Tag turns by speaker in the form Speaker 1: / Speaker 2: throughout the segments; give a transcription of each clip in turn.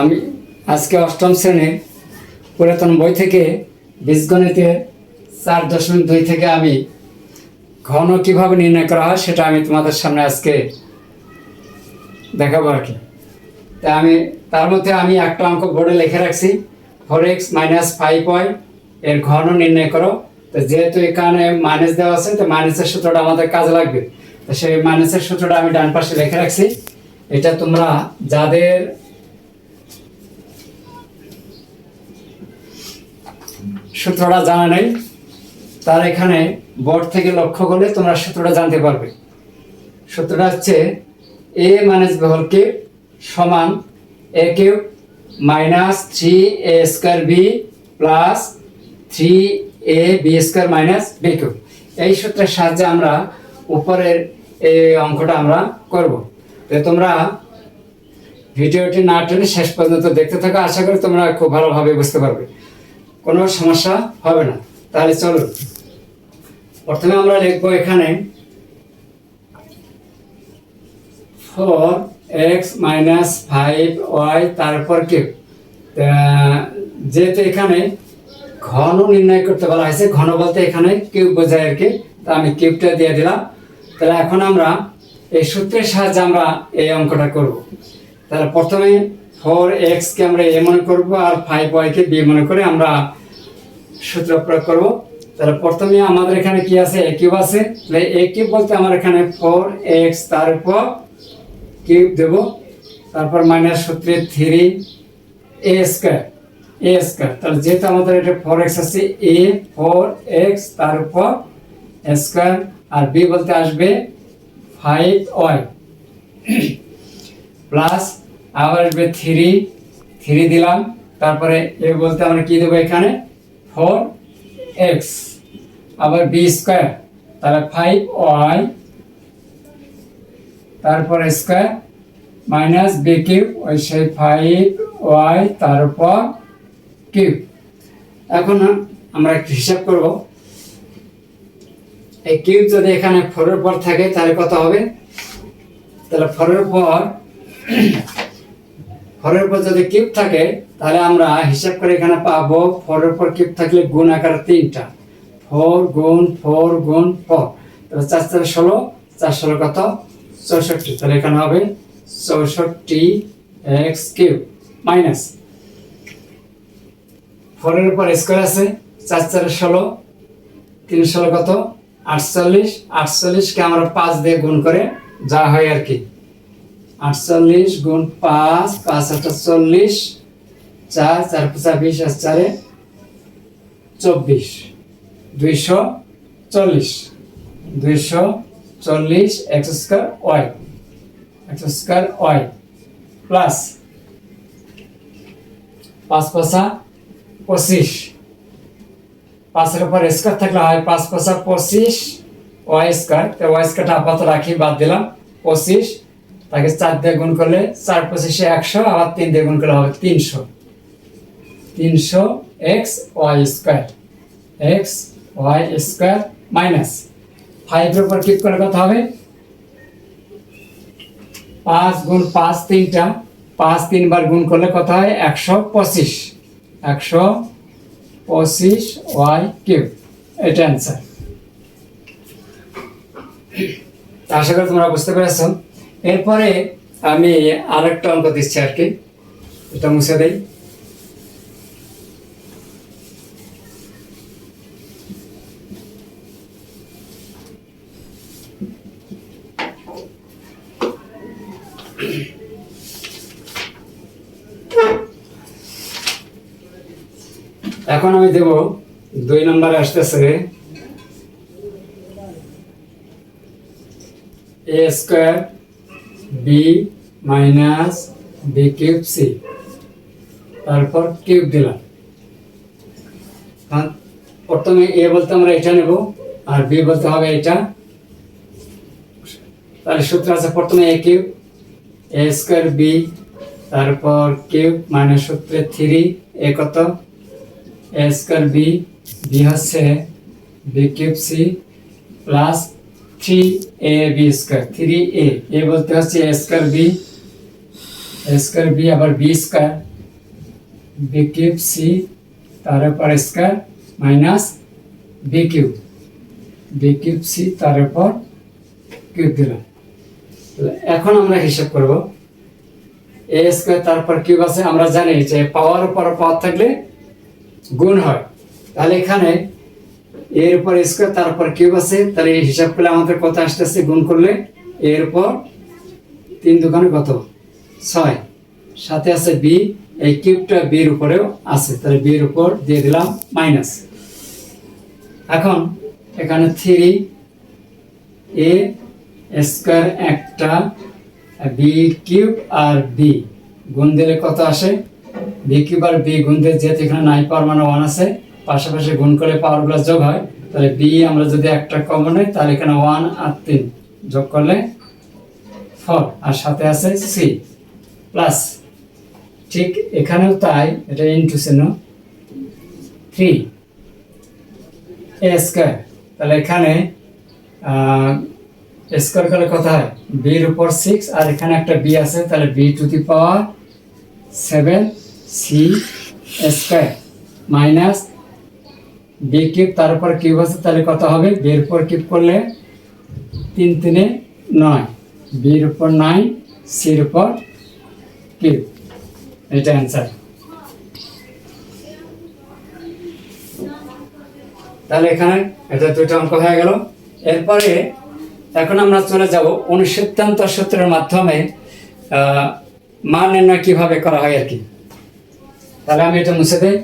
Speaker 1: আমি আজকে অষ্টম শ্রেণির পুরাতন বই থেকে বীজগণিতের চার দশমিক দুই থেকে আমি ঘন কীভাবে নির্ণয় করা হয় সেটা আমি তোমাদের সামনে আজকে দেখাবো আর কি। তা আমি, তার মধ্যে আমি একটা অঙ্ক বোর্ডে লিখে রাখছি four x minus five y এর ঘন নির্ণয় করো। তো যেহেতু এখানে মাইনাস দেওয়া আছে, তো মাইনাসের সূত্রটা আমাদের কাজে লাগবে। তো সেই মাইনাসের সূত্রটা আমি ডান পাশে লিখে রাখছি। এটা তোমরা যাদের সূত্রটা জানা নেই। তার এখানে বোর্ড থেকে লক্ষ্য করলে তোমরা সূত্রটা জানতে পারবে। সূত্রটা হচ্ছে এ মাইনাস বি হোল সমান a cube minus three a square b plus three a b square minus b cube এই সূত্রের সাহায্যে আমরা উপরের এই অঙ্কটা আমরা করব। তো তোমরা ভিডিওটি না টেনে শেষ পর্যন্ত দেখতে থাকো। আশা করি তোমরা খুব ভালোভাবে বুঝতে পারবে। কোনো সমস্যা হবে না। তাহলে চলো প্রথমে আমরা লিখব এখানে four x minus five y, তারপর কিউব যেহেতু এখানে ঘন নির্ণয় করতে বলা হয়েছে, ঘন বলতে এখানে কিউব বোঝায় আর কি। তা আমি কিউবটা দিয়ে দিলাম। তাহলে এখন আমরা এই সূত্রের সাহায্যে আমরা এই অঙ্কটা করব। তাহলে প্রথমে ফোর এক্সকে আমরা এ মনে করব আর ফাইভ ওয়াইকে বি মনে করে আমরা সূত্র প্রয়োগ করব। তাহলে প্রথমে আমাদের এখানে কি আছে? এ কিউব আছে। তাহলে এ কিউব বলতে আমার এখানে ফোর এক্স তার উপর কিউব দেব। তারপর মাইনাস সূত্রে three a square a square. তাহলে যেহেতু আমাদের এটা ফোর এক্স আছে, এ ফোর এক্স তার উপর স্কোয়ার আর বি বলতে আসবে ফাইভ ওয়াই। প্লাস আবার আসবে থ্রি থ্রি দিলাম। তারপরে এ বলতে আমরা কি দেবো এখানে? Four x. আবার বি স্কোয়ার। তাহলে ফাইভ ওয়াই। তারপর স্কোয়ার মাইনাস বি কিউব। ওই সেই ফাইভ ওয়াই তার উপর কিউব। এখন আমরা একটু হিসাব করব। এই কিউব যদি এখানে ফোরের পর থাকে, তাহলে কত হবে? তাহলে ফোরের পর ফোরের উপর যদি কিউব থাকে, তাহলে আমরা হিসাব করে এখানে পাবো ফরের উপর কিউব থাকলে গুণ আকার তিনটা। ফোর গুণ ফোর গুণ ফোর। তাহলে চার চার ষোলো চার ষোলো কত? চৌষট্টি। তাহলে এখানে হবে চৌষট্টি এক্স কিউব মাইনাস। ফোরের উপর স্কোয়ার আছে, চার চার ষোলো, তিন ষোলো কত? আটচল্লিশ। আটচল্লিশকে আমরা পাঁচ দিয়ে গুণ করে যা হয় আর কি। আটচল্লিশ গুণ পাঁচ পাঁচ আটটা চল্লিশ চার চার পাঁচা বিশ, আর চারে চব্বিশ। দুইশো চল্লিশ। দুইশো চল্লিশ x square y. X square y plus পাঁচ পাঁচা পঁচিশ। পাঁচের উপর স্কোয়ার থাকলে হয় পাঁচ পাঁচা পঁচিশ, ওয়াই স্কোয়ার। তো ওয়াই স্কোয়ারটা আপাতত রাখি, বাদ দিলাম। পঁচিশ তাকে চার দিয়ে গুণ করলে চার পঁচিশে একশো, আবার তিন দিয়ে গুণ করলে হবে তিনশো। তিনশো x y square, x y square minus ফাইভের উপর ক্লিক করে কত হবে? পাঁচ গুণ পাঁচ তিনটা, পাঁচ তিনবার গুণ করলে কত হয়? একশো পঁচিশ। একশো পঁচিশ ওয়াই কিউব, এটা অ্যান্সার আশা করি তোমরা বুঝতে পেরেছ। এরপরে আমি আরেকটা অঙ্ক দিচ্ছি আর কি। এটা মুছে দেই। এখন আমি দেব, দুই নম্বরে আসতেছে a square b minus b cube c তারপর কিউব দিলাম। প্রথমে এ বলতে আমরা এটা নেব, আর বি বলতে হবে এটা। তাহলে সূত্র আছে প্রথমে a cube a square b তারপর কিউব মাইনাস সূত্রে থ্রি এ কত? এ স্কোয়ার বি বি হচ্ছে b cube c plus three a b square three a a বলতে হচ্ছে a square b square b আবার b square b cube c তার উপর square minus b cube b cube c তার উপর cube দিলাম। এখন আমরা হিসাব করব। এ স্কোয়ার তারপর কিউব আছে, আমরা জানি যে পাওয়ার উপর পাওয়ার থাকলে গুণ হয়। তাহলে এখানে এর উপর স্কোয়ার, তারপর কিউব আছে, তাহলে এই হিসাব করলে আমাদের কত আসতেছে? গুণ করলে এর উপর তিন দোকানে কত? ছয়। সাথে আছে বি এই কিউবটা বির উপরেও আছে, তাহলে বির উপর দিয়ে দিলাম মাইনাস এখন এখানে থ্রি এ স্কোয়ার একটা বি কিউব আর বি গুণ দিলে কত আসে? বি কিউব আর বি গুণ দিয়ে যেহেতু এখানে নাই পাওয়ার মানে ওয়ান আছে পাশাপাশি গুণ করে পাওয়ার পাওয়ারগুলো যোগ হয়, তাহলে বি আমরা যদি একটা কমন নেই, তাহলে এখানে ওয়ান আর তিন যোগ করলে ফোর আর সাথে আছে সি প্লাস ঠিক এখানেও তাই, এটা ইন্টু চিহ্ন। থ্রি এ স্কোয়ার তাহলে এখানে স্কোয়ার করলে কত হয়? বির উপর সিক্স আর এখানে একটা বি আছে, তাহলে b to the power seven c square minus b cube তার উপর আছে, তাহলে কত হবে। বির উপর কিউব করলে তিন তিনে নয়। বির উপর নয়, সির উপর কিউব এটা অ্যান্সার তাহলে এখানে এটা দুটো অঙ্ক হয়ে গেল। এরপরে এখন আমরা চলে যাব অনুসিদ্ধান্ত সূত্রের মাধ্যমে মান নির্ণয় কীভাবে করা হয় আর কি। তাহলে আমি এটা মুছে দেই।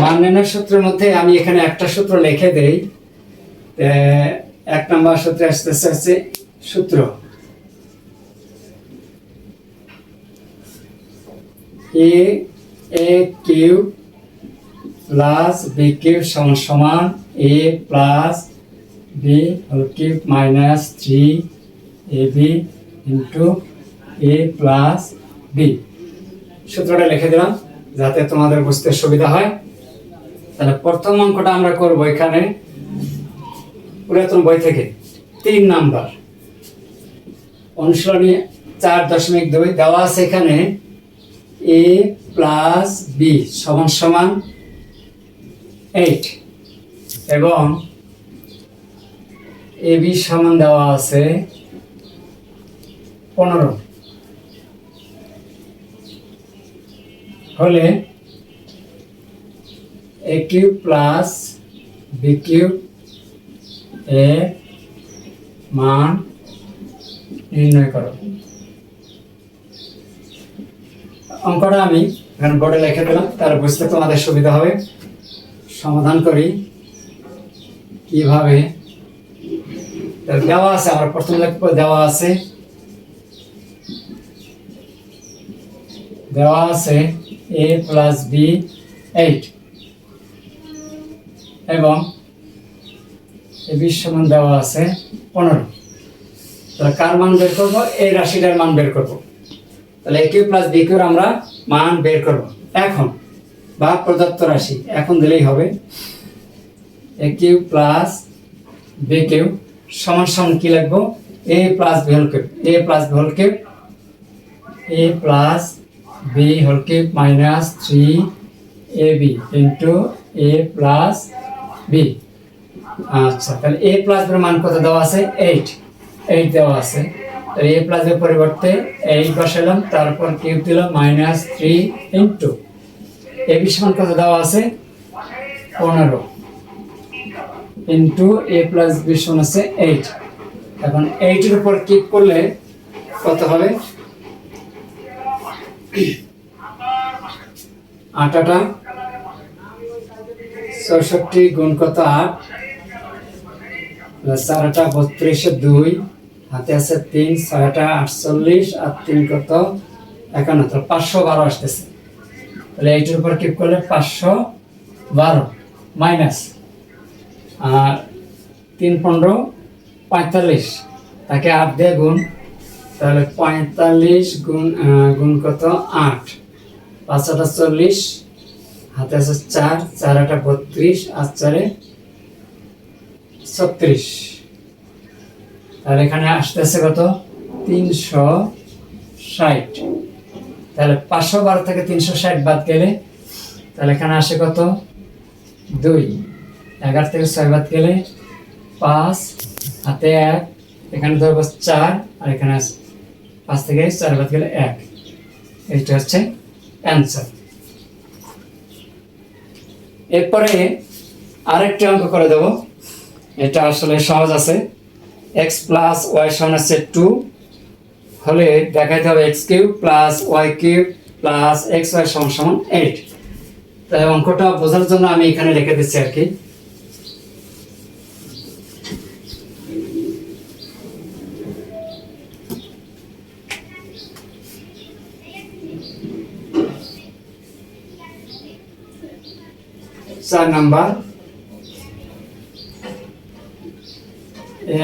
Speaker 1: মান সূত্রের মধ্যে আমি এখানে একটা সূত্র লিখে দেই। এক নম্বর সূত্রে আসতেছে হচ্ছে সূত্র। A a cube plus b cube সমান a plus b whole cube minus three a b into a plus b. সূত্রটা লিখে দিলাম যাতে তোমাদের বুঝতে সুবিধা হয়। তাহলে প্রথম অঙ্কটা আমরা করব এখানে, পুরাতন বই থেকে। তিন নাম্বার। অনুশীলনী চার দশমিক দুই দেওয়া আছে এখানে, এ প্লাস বি সমান সমান এইট এবং এ বি সমান দেওয়া আছে পনেরো। হলে a cube plus b cube a মান নির্ণয় করো। অঙ্কটা আমি এখানে বোর্ডে লিখে দিলাম তার বুঝতে তোমাদের সুবিধা হবে। সমাধান করি। কীভাবে? দেওয়া আছে, আমার প্রথম লিখব দেওয়া আছে। দেওয়া আছে এ প্লাস বি এইট এবং এ বি সমান দেওয়া আছে পনেরো। তাহলে কার মান বের করব? এই রাশিটার মান বের করব। তাহলে এ কিউ প্লাস বি কিউর আমরা মান বের করব। এখন বা প্রদত্ত রাশি, এখন দিলেই হবে। A cube plus b cube সমান সমান কি লিখব a plus b whole cube. A plus b whole cube a plus b whole cube minus three a b into a plus b আচ্ছা তাহলে এ প্লাস মান কত দেওয়া আছে? এইট এইট দেওয়া আছে। তাহলে এ প্লাসের পরিবর্তে এইট বসালাম, তারপর কিউব দিলাম মাইনাস থ্রি ইন্টু এ সমান কত দেওয়া আছে? পনেরো। ইন্টু এ প্লাস বি সমান আছে এইট এখন এইটের উপর কিউব করলে কত হবে? আটাটা চৌষট্টি গুণ কত আট? চারটা বত্রিশে দুই, হাতে আছে তিন, ছয়টা আটচল্লিশ, আর তিন কত? একান্ন তো পাঁচশো বারো আসতেছে। তাহলে এইটার উপর কিপ করলে পাঁচশো বারো মাইনাস আর তিন পনেরো, পঁয়তাল্লিশ। তাকে আট দিয়ে গুণ, তাহলে পঁয়তাল্লিশ গুণ গুণ কত? আট। পাঁচ আটা চল্লিশ হাতে আছে চার চার আটা বত্রিশ, আর চারে ছত্রিশ। তাহলে এখানে আসতেছে কত? তিনশো ষাট। তাহলে পাঁচশো বারো থেকে তিনশো ষাট বাদ গেলে, তাহলে এখানে আসে কত? দুই। এগারো থেকে ছয় বাদ গেলে পাঁচ, হাতে এক, এখানে ধরবো চার, আর এখানে আছে পাঁচ থেকে চার বাদ গেলে এক। এইটা হচ্ছে অ্যান্সার এরপরে আরেকটি অঙ্ক করে দেব। এটা আসলে সহজ আছে। এক্স প্লাস ওয়াই সমান আছে টু হলে দেখাইতে হবে x cube plus y cube plus x y সমান সমান এইট তাই অঙ্কটা বোঝার জন্য আমি এখানে লিখে দিচ্ছি আর কি। চার নাম্বার।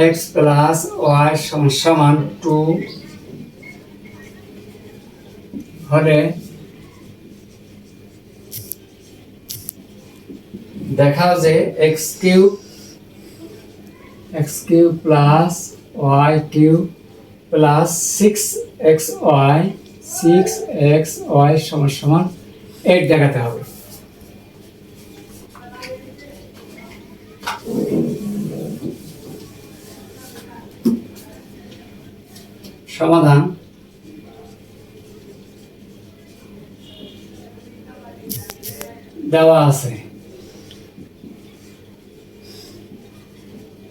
Speaker 1: এক্স প্লাস ওয়াই সমান টু হলে দেখাও যে x cube x cube plus y cube plus six x y six x y সমান সমান এইট দেখাতে হবে। দেওয়া আছে।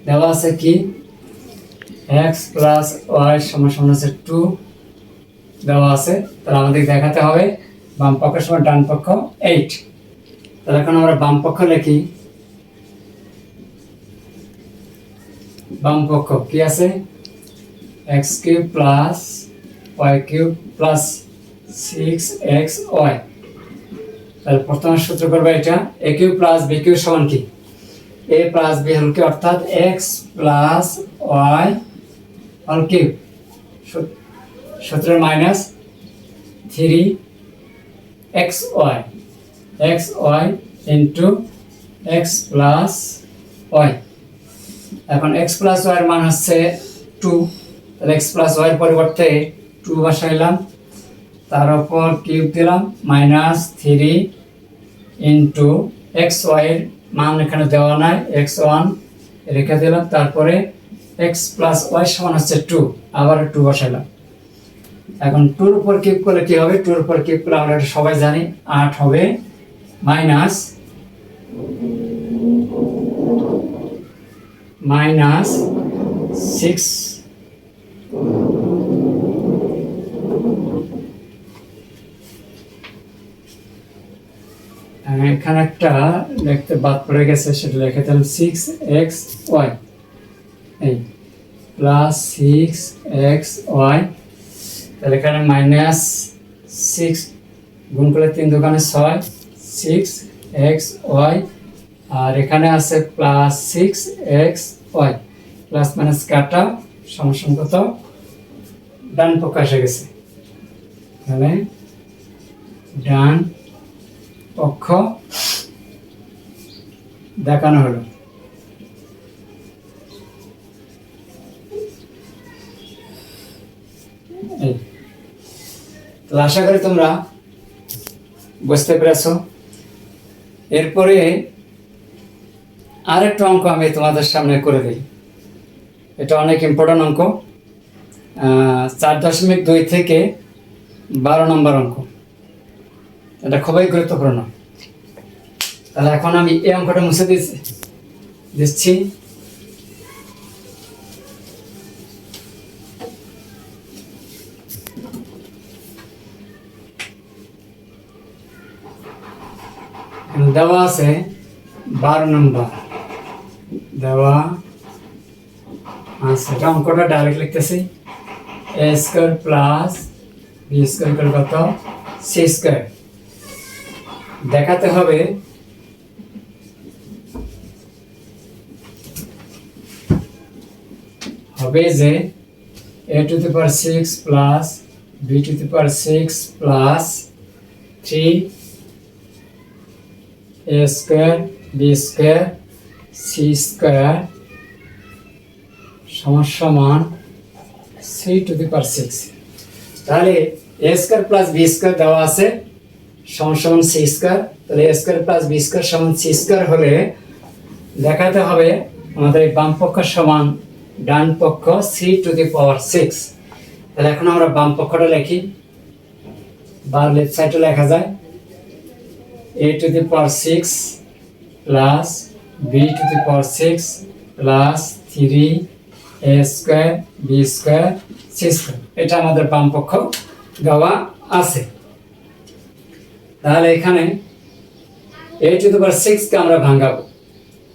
Speaker 1: দেওয়া আছে কি? এক্স প্লাস ওয়াই সমান সমান আছে টু দেওয়া আছে। তাহলে আমাদের দেখাতে হবে বাম পক্ষের সমান ডান পক্ষ এইট তাহলে এখন আমরা বাম পক্ষ লিখি। বাম পক্ষ কি আছে? X cube plus y cube plus six x y তাহলে প্রথমে সূত্র করবে এটা a cube plus b cube সমান কি? এ প্লাস বি হল কি অর্থাৎ এক্স প্লাস ওয়াই হল কিউব সূত্রের minus three x y x y into x plus y এখন এক্স প্লাস ওয়াইয়ের মান হচ্ছে টু তাহলে এক্স প্লাস ওয়াইয়ের পরিবর্তে টু বসাইলাম। তার উপর কিউব দিলাম মাইনাস থ্রি ইন্টু এক্স ওয়াইয়ের মান এখানে দেওয়া নাই এক্স ওয়ান রেখে দিলাম, তারপরে এক্স প্লাস ওয়াই সমান হচ্ছে টু আবার টু বসাইলাম। এখন টুর উপর কিউব করলে কি হবে? টুর উপর কিউব করলে আমরা সবাই জানি, আট হবে মাইনাস মাইনাস সিক্স এখানে একটা লিখতে বাদ পড়ে গেছে, সেটা লিখে দিলাম সিক্স এক্স ওয়াই এই প্লাস সিক্স এক্স ওয়াই তাহলে এখানে মাইনাস সিক্স গুণ করলে তিন দোকানে ছয় সিক্স এক্স ওয়াই আর এখানে আছে plus six x y plus minus কাটা সমসম কত? ডান পক্ষ এসে গেছে। তাহলে ডান পক্ষ দেখানো হলো। তো আশা করি তোমরা বুঝতে পেরেছ। এরপরে আরেকটা অঙ্ক আমি তোমাদের সামনে করে দিই। এটা অনেক ইম্পর্টেন্ট অঙ্ক। চার দশমিক দুই থেকে বারো নম্বর অঙ্ক। এটা খুবই গুরুত্বপূর্ণ। তাহলে এখন আমি এই অঙ্কটা মুছে দিচ্ছি। দিচ্ছি দেওয়া আছে বারো নম্বর। দেওয়া আচ্ছা এটা অঙ্কটা ডাইরেক্ট লিখতেছি। A square plus b square কত? সি স্কোয়ার দেখাতে হবে। হবে যে a to the power six plus b to the power six plus three a square b square c square সমান c to the power six তাহলে a square plus b square দেওয়া আছে। সমান সমান সি স্কোয়ার তাহলে square plus b square সমান c square হলে দেখাতে হবে আমাদের বাম পক্ষ সমান ডান পক্ষ c to the power six তাহলে এখন আমরা বাম পক্ষটা লিখি। বা লেফট সাইডে লেখা যায় a to the power six plus b to the power six plus three a square b square c square এটা আমাদের বাম পক্ষ দেওয়া আছে। তাহলে এখানে এ টু দি সিক্সকে আমরা ভাঙাবো।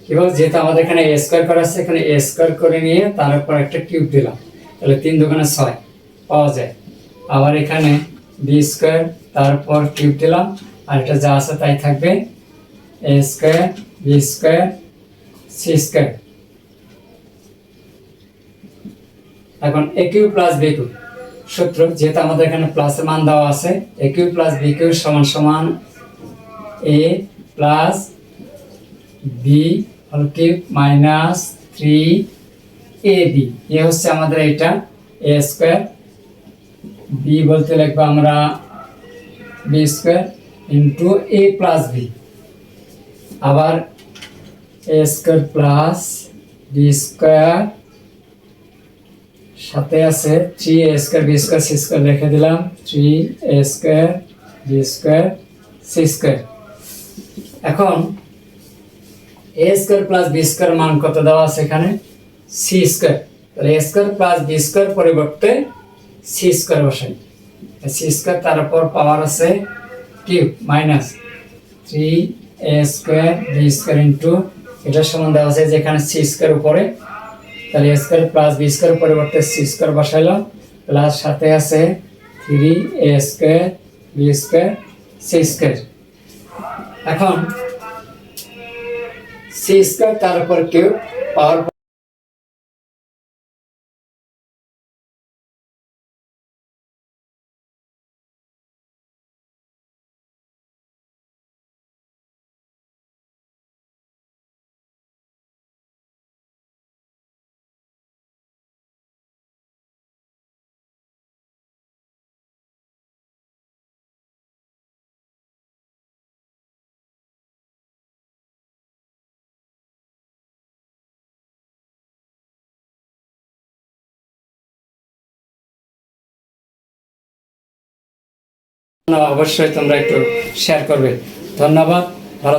Speaker 1: কীভাবে যেহেতু আমাদের এখানে এ স্কোয়ার করা আছে, এখানে এ স্কোয়ার করে নিয়ে তার উপর একটা কিউব দিলাম। তাহলে তিন দোকানে ছয় পাওয়া যায়। আবার এখানে বি স্কোয়ার তারপর কিউব দিলাম, আর এটা যা আছে তাই থাকবে a square b square c square এখন a cube plus b cube সূত্র, যেহেতু আমাদের এখানে প্লাসের মান দেওয়া আছে a cube plus b cube সমান সমান এ প্লাস বি হল cube minus three a b a হচ্ছে আমাদের এটা এ স্কোয়ার বি বলতে লিখব আমরা b square into a plus b আবার a square plus b square সাথে আছে three a square b square c square রেখে দিলাম three a square b square c square এখন a square plus b square মান কত দেওয়া আছে এখানে? সি স্কোয়ার তাহলে a square plus b square পরিবর্তে সি স্কোয়ার বসাই। সি স্কোয়ার তারপর পাওয়ার আছে cube minus three a square b square into এটার সমান দেওয়া আছে যেখানে সি স্কোয়ার উপরে তাহলে a square plus b square পরিবর্তে সি স্কোয়ার বসাইলাম, প্লাস সাথে আছে three a square, b square, c square. এখন সি স্কোয়ার তার উপর কিউব, পাওয়ার অবশ্যই তোমরা একটু শেয়ার করবে ধন্যবাদ ভালো।